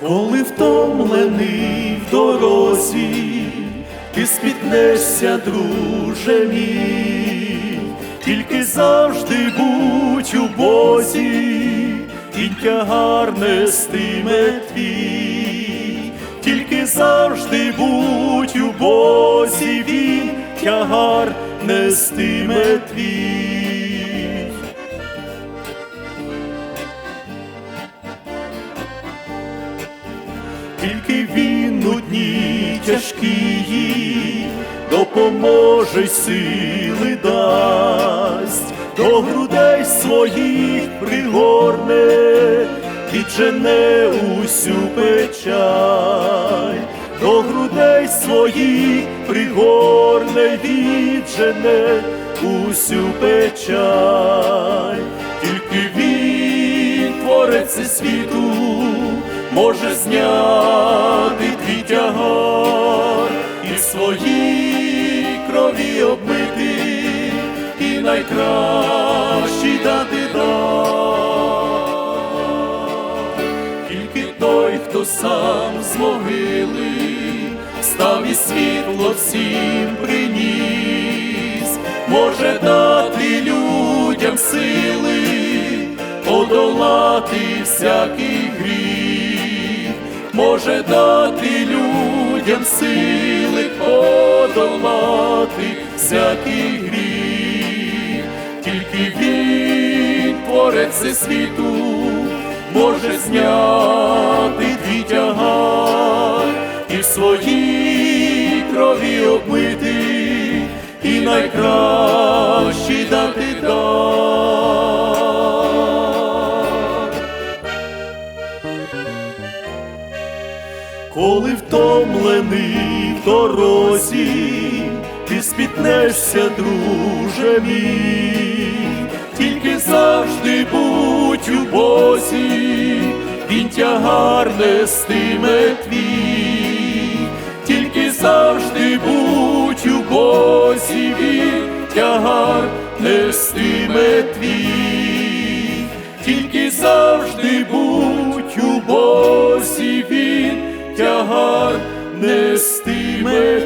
коли втомлений в дорозі, ти спіткнешся, друже мій, тільки завжди будь у Бозі, тінь тягар нестиме твій, тільки завжди будь у Бозі, він тягар нестиме твій. Тільки він у дні тяжкі, допоможе сили дасть, до грудей своїх пригорне, віджене усю печаль, до грудей своїх пригорне, віджене усю печаль, може зняти твій тягар і в своїй крові обмити, і найкращий дати дар. Тільки той, хто сам з могили, став і світло всім приніс, може дати людям сили подолати всякий гріх, може дати людям сили подолати всякий гріх, тільки він, творець світу, може зняти твій тягар і в своїй крові обмити, і найкращий Коли втомлений в дорозі, ти спітнешся, друже мій, тільки завжди будь у Бозі, він тягар нестиме твій, тільки завжди будь у Бозі, він тягар нестиме твій, тільки завжди будь у Бозі, har neste.